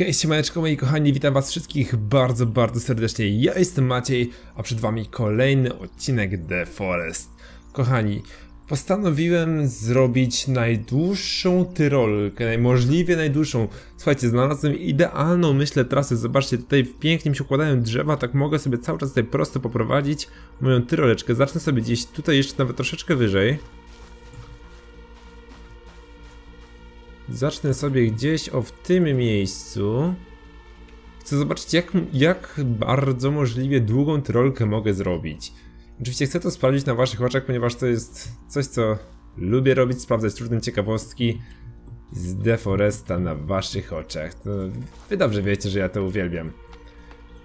Hej, siemaneczko moi kochani, witam was wszystkich bardzo, bardzo serdecznie. Ja jestem Maciej, a przed wami kolejny odcinek The Forest. Kochani, postanowiłem zrobić najdłuższą tyrolkę, najmożliwie najdłuższą. Słuchajcie, znalazłem idealną, myślę, trasę. Zobaczcie, tutaj pięknie mi się układają drzewa, tak mogę sobie cały czas tutaj prosto poprowadzić moją tyroleczkę. Zacznę sobie gdzieś tutaj jeszcze nawet troszeczkę wyżej. Zacznę sobie gdzieś o w tym miejscu. Chcę zobaczyć jak, jak bardzo możliwie długą tyrolkę mogę zrobić. Oczywiście chcę to sprawdzić na waszych oczach, ponieważ to jest coś co lubię robić, sprawdzać różne ciekawostki z Deforesta na waszych oczach. To wy dobrze wiecie, że ja to uwielbiam.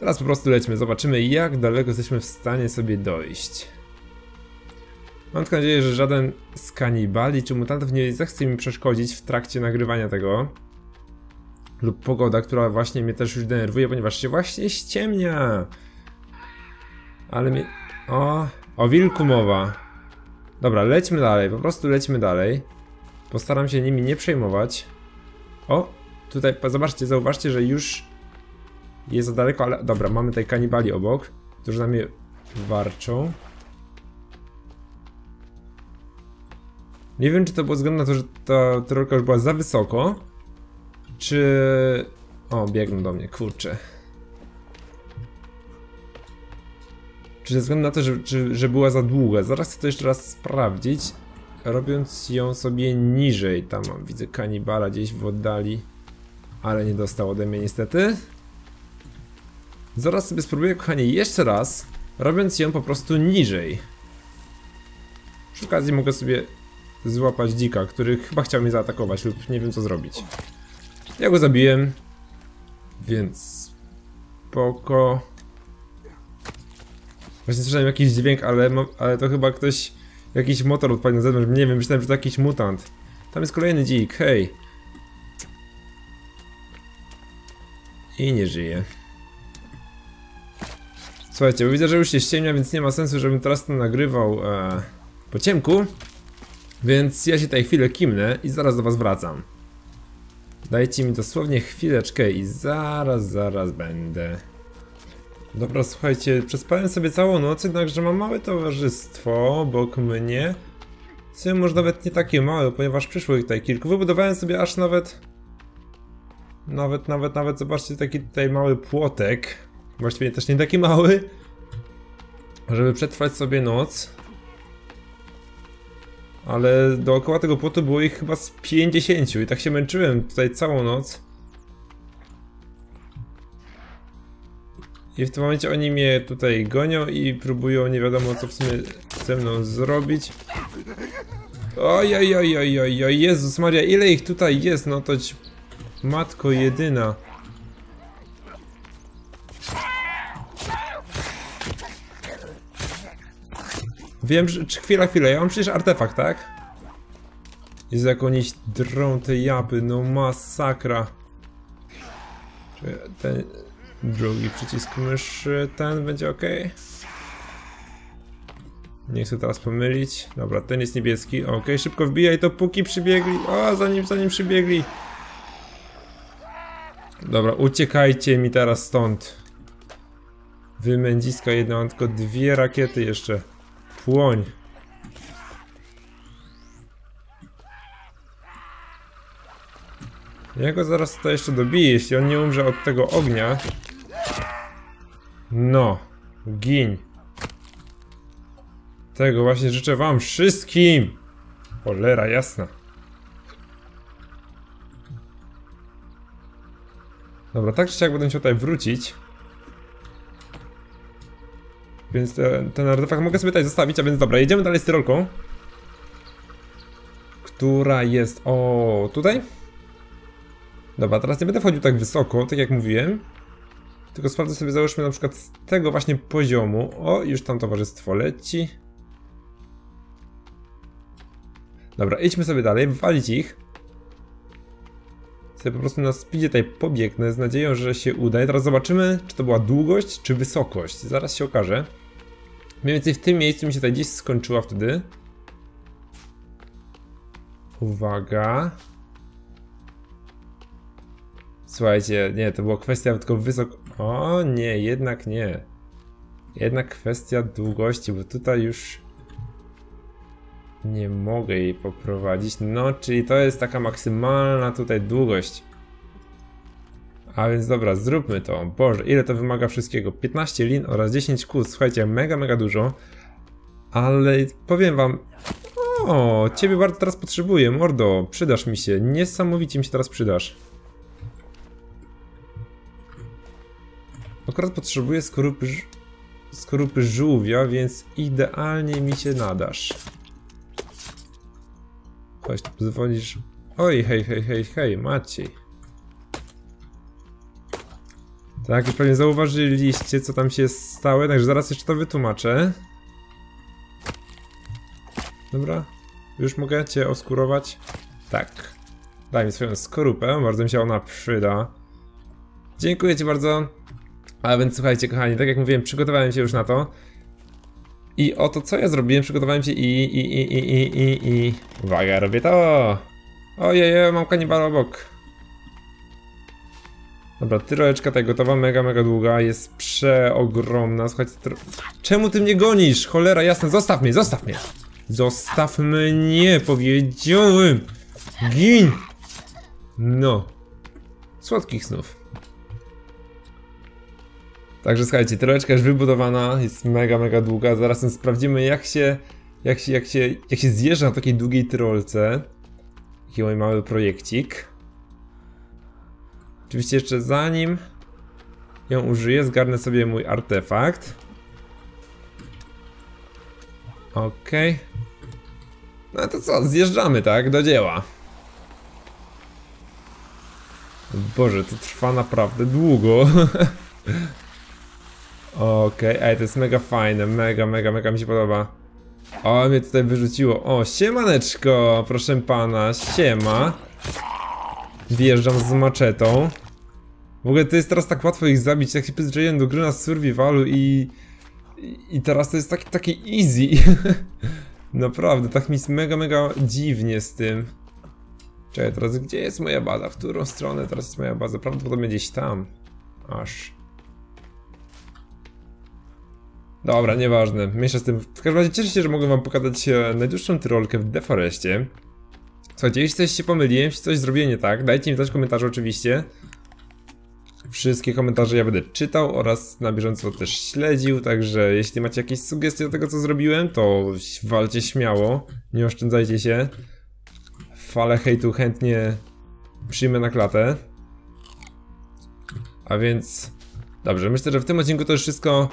Teraz po prostu lećmy, zobaczymy jak daleko jesteśmy w stanie sobie dojść. Mam tylko nadzieję, że żaden z kanibali czy mutantów nie zechce mi przeszkodzić w trakcie nagrywania tego. Lub pogoda, która właśnie mnie też już denerwuje, ponieważ się właśnie ściemnia. Ale mnie... O, o wilku mowa. Dobra, lećmy dalej, po prostu lećmy dalej. Postaram się nimi nie przejmować. O, tutaj, zobaczcie, zauważcie, że już jest za daleko, ale dobra, mamy tutaj kanibali obok, którzy na mnie warczą. Nie wiem, czy to było względu na to, że ta tyrolka już była za wysoko, czy... O, biegną do mnie, kurczę. Czy ze względu na to, że, czy, że była za długa? Zaraz chcę to jeszcze raz sprawdzić, robiąc ją sobie niżej. Tam mam, widzę kanibala gdzieś w oddali, ale nie dostał ode mnie niestety. Zaraz sobie spróbuję, kochanie, jeszcze raz, robiąc ją po prostu niżej. Przy okazji mogę sobie złapać dzika, który chyba chciał mnie zaatakować lub nie wiem co zrobić. Ja go zabiłem, więc spoko. Właśnie słyszałem jakiś dźwięk, ale, ale to chyba ktoś, jakiś motor odpalił na zewnątrz, nie wiem, myślałem, że to jakiś mutant. Tam jest kolejny dzik, hej. I nie żyje. Słuchajcie, bo widzę, że już się ściemnia, więc nie ma sensu, żebym teraz to nagrywał e, po ciemku. Więc ja się tutaj chwilę kimnę i zaraz do was wracam. Dajcie mi dosłownie chwileczkę i zaraz, zaraz będę. Dobra, słuchajcie, przespałem sobie całą noc, jednakże mam małe towarzystwo obok mnie. W może nawet nie takie małe, ponieważ przyszło ich tutaj kilku. Wybudowałem sobie aż nawet... Nawet, nawet, nawet, zobaczcie, taki tutaj mały płotek. Właściwie też nie taki mały. Żeby przetrwać sobie noc. Ale dookoła tego płotu było ich chyba z 50 i tak się męczyłem tutaj całą noc. I w tym momencie oni mnie tutaj gonią i próbują nie wiadomo co w sumie ze mną zrobić. Oj, oj, oj, oj, oj, oj, Jezus Maria, ile ich tutaj jest, no to matko jedyna. Wiem, że... Czy chwila, chwila, ja mam przecież artefakt, tak? Jest jak oni drą te japy, no masakra. Ten drugi przycisk myszy, ten będzie ok? Nie chcę teraz pomylić. Dobra, ten jest niebieski. Ok, szybko wbijaj to póki przybiegli. O, zanim, zanim przybiegli. Dobra, uciekajcie mi teraz stąd. Wymędziska jedna, mam tylko dwie rakiety jeszcze. Płoń. Ja go zaraz tutaj jeszcze dobiję, jeśli on nie umrze od tego ognia. No, gin. Tego właśnie życzę wam wszystkim. Cholera jasna. Dobra, tak czy siak będę musiał tutaj wrócić. Więc ten, ten artefakt mogę sobie tutaj zostawić, a więc dobra, jedziemy dalej z tyrolką. Która jest... O, tutaj? Dobra, teraz nie będę wchodził tak wysoko, tak jak mówiłem. Tylko sprawdzę sobie, załóżmy na przykład z tego właśnie poziomu. O, już tam towarzystwo leci. Dobra, idźmy sobie dalej, walić ich. Sobie po prostu na speedzie tutaj pobiegnę z nadzieją, że się uda. I teraz zobaczymy, czy to była długość, czy wysokość. Zaraz się okaże. Mniej więcej w tym miejscu mi się tutaj gdzieś skończyła wtedy. Uwaga. Słuchajcie, nie, to była kwestia tylko wysoko... O nie, jednak nie. Jednak kwestia długości, bo tutaj już... Nie mogę jej poprowadzić. No, czyli to jest taka maksymalna tutaj długość. A więc dobra, zróbmy to. Boże, ile to wymaga wszystkiego? 15 lin oraz 10 kłód. Słuchajcie, mega, mega dużo. Ale powiem wam... O, ciebie bardzo teraz potrzebuję, mordo. Przydasz mi się. Niesamowicie mi się teraz przydasz. Akurat potrzebuję skorupy, skorupy żółwia, więc idealnie mi się nadasz. Tu pozwolisz... Oj, hej, hej, hej, hej, Maciej. Tak, już pewnie zauważyliście, co tam się stało, także zaraz jeszcze to wytłumaczę. Dobra, już mogę cię oskurować? Tak. Daj mi swoją skorupę, bardzo mi się ona przyda. Dziękuję ci bardzo. A więc słuchajcie, kochani, tak jak mówiłem, przygotowałem się już na to. I oto co ja zrobiłem, przygotowałem się i, i, i, i, i, i, i... Uwaga, robię to! Ojej, mam kanibala obok. Dobra, tyroleczka tutaj gotowa, mega, mega długa, jest przeogromna, słuchajcie. Czemu ty mnie gonisz? Cholera, jasne, zostaw mnie, zostaw mnie! Zostaw mnie, powiedziałem! Gin! No. Słodkich snów. Także słuchajcie, tyroleczka już wybudowana, jest mega, mega długa. Zaraz sprawdzimy jak się, jak się, jak się, jak się zjeżdża na takiej długiej tyrolce. Taki mój mały projekcik. Oczywiście jeszcze zanim ją użyję, zgarnę sobie mój artefakt. Okej. Okay. No to co, zjeżdżamy, tak? Do dzieła. Boże, to trwa naprawdę długo. Okej, okay. ej, to jest mega fajne, mega, mega, mega mi się podoba. O, mnie tutaj wyrzuciło. O, siemaneczko, proszę pana, siema. Wjeżdżam z maczetą. W ogóle to jest teraz tak łatwo ich zabić, jak się przyzwyczaiłem do gry na survivalu i... I teraz to jest taki, taki easy. Naprawdę, tak mi jest mega, mega dziwnie z tym. Czekaj, teraz gdzie jest moja baza? W którą stronę teraz jest moja baza? Prawdopodobnie gdzieś tam. Aż. Dobra, nieważne. Mniejsza z tym. W każdym razie cieszę się, że mogę wam pokazać e, najdłuższą tyrolkę w Deforestie. Słuchajcie, jeśli coś się pomyliłem, jeśli coś zrobiłem nie tak, dajcie mi też komentarze oczywiście. Wszystkie komentarze ja będę czytał oraz na bieżąco też śledził, także jeśli macie jakieś sugestie do tego co zrobiłem, to walcie śmiało, nie oszczędzajcie się. Falę hejtu chętnie przyjmę na klatę. A więc... Dobrze, myślę, że w tym odcinku to już wszystko.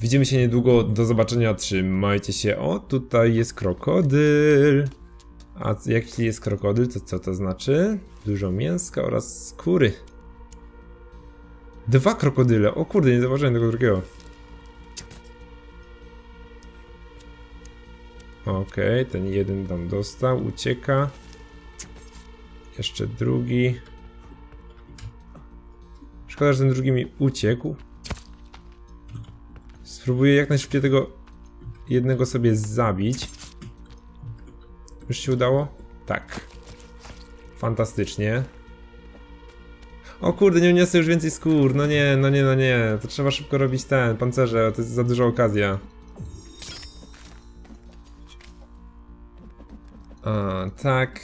Widzimy się niedługo, do zobaczenia, trzymajcie się. O, tutaj jest krokodyl. A jaki jest krokodyl, to co to znaczy? Dużo mięska oraz skóry. Dwa krokodyle, o kurde, nie zauważyłem tego drugiego. Okej, okay, ten jeden tam dostał, ucieka. Jeszcze drugi. Szkoda, że ten drugi mi uciekł. Spróbuję jak najszybciej tego jednego sobie zabić. Już się udało? Tak. Fantastycznie. O kurde, nie uniosę już więcej skór. No nie, no nie, no nie. To trzeba szybko robić ten, pancerze. To jest za duża okazja. A, tak.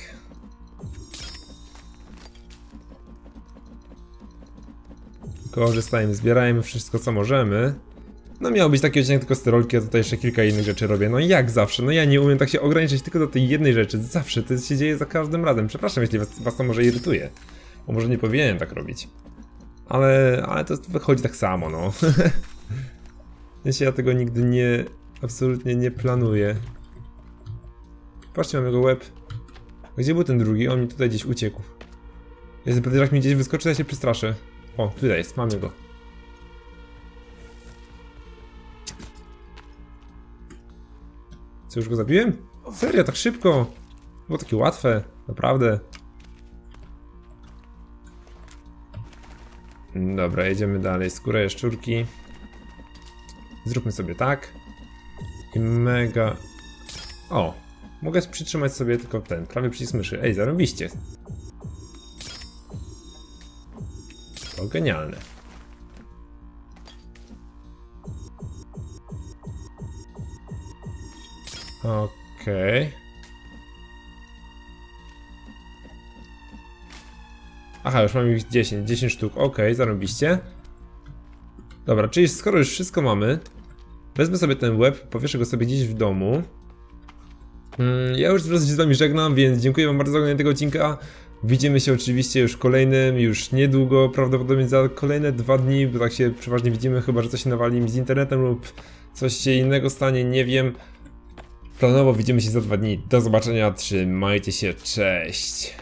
Korzystajmy, zbierajmy wszystko co możemy. No miał być taki odcinek tylko sterolki, a tutaj jeszcze kilka innych rzeczy robię. No jak zawsze, no ja nie umiem tak się ograniczyć tylko do tej jednej rzeczy. Zawsze to się dzieje za każdym razem. Przepraszam, jeśli was, was to może irytuje. Bo może nie powinienem tak robić. Ale, ale to wychodzi tak samo, no. Jeśli ja tego nigdy nie, absolutnie nie planuję. Patrzcie, mam jego łeb. Gdzie był ten drugi? On mi tutaj gdzieś uciekł. Jest jak mi gdzieś wyskoczy, ja się przestraszę. O, tutaj jest, mamy go. Co, już go zabiłem? Serio, tak szybko? Było takie łatwe, naprawdę. Dobra, jedziemy dalej. Skóra jaszczurki. Zróbmy sobie tak. I mega... O! Mogę przytrzymać sobie tylko ten, prawy przycisk myszy. Ej, zarobiście. To genialne. Okej. Aha, już mam ich 10, 10 sztuk, okej, zarobiście. Dobra, czyli skoro już wszystko mamy, wezmę sobie ten web, powieszę go sobie gdzieś w domu. Mm, Ja już prostu się z wami żegnam, więc dziękuję wam bardzo za oglądanie tego odcinka. Widzimy się oczywiście już kolejnym, już niedługo, prawdopodobnie za kolejne dwa dni, bo tak się przeważnie widzimy, chyba że coś się nawali z internetem lub coś się innego stanie, nie wiem. Planowo widzimy się za dwa dni. Do zobaczenia, trzymajcie się, cześć.